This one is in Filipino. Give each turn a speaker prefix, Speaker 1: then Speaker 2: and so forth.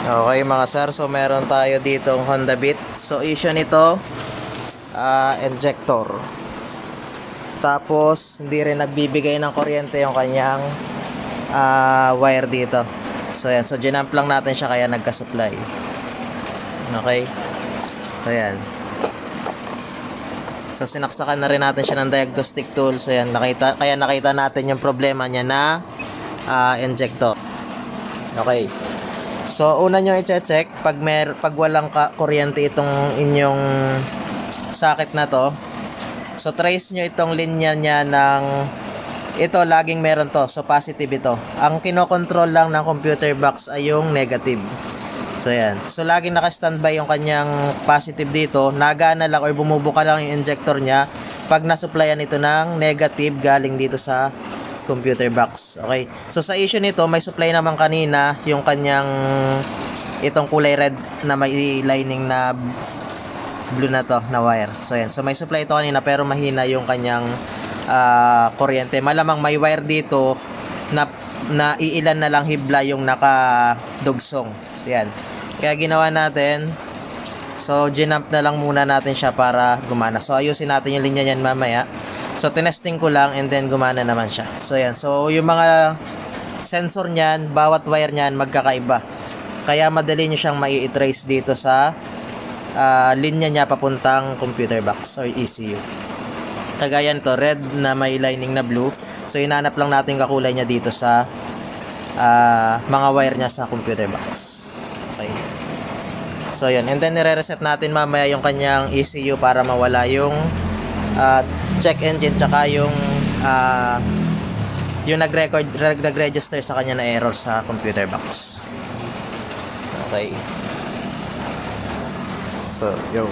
Speaker 1: Okay mga sir, so meron tayo dito Honda Beat. So issue nito, ah, injector. Tapos hindi rin nagbibigay ng kuryente yung kanyang ah, wire dito. So yan, so ginamp lang natin siya kaya nagka-supply. Okay. So yan. So sinaksakan na rin natin siya ng diagnostic tool. So yan, nakita, kaya nakita natin yung problema niya na ah, injector. Okay. So, una nyo i-check pag, mer pag walang ka kuryente itong inyong socket na to. So, trace nyo itong linya niya ng ito, laging meron to. So, positive ito. Ang kinokontrol lang ng computer box ay yung negative. So, yan. So, laging naka-standby yung kanyang positive dito. Nagana lang or bumubuka lang yung injector niya pag nasupplyan ito ng negative galing dito sa computer box. Okay. So sa issue nito, may supply naman kanina yung kanyang itong kulay red na may lining na blue na to na wire. So yan. So may supply ito kanina pero mahina yung kanyang ah, kuryente. Malamang may wire dito na na iilan na lang hibla yung nakadugsong. So yan. Kaya ginawa natin So, ginamp na lang muna natin siya para gumana. So, ayusin natin yung linya niyan mamaya. So, tinesting ko lang and then gumana naman siya. So, yan. So, yung mga sensor niyan, bawat wire niyan magkakaiba. Kaya madali nyo siyang mai-trace dito sa ah, linya niya papuntang computer box or ECU. Kagaya to red na may lining na blue. So, inanap lang natin yung kakulay niya dito sa ah, mga wire niya sa computer box. Okay. So yun, and then nire-reset natin mamaya yung kanyang ECU para mawala yung ah, check engine tsaka yung ah, yung nag-record nag-register sa kanya na error sa computer box. Okay. So, yo.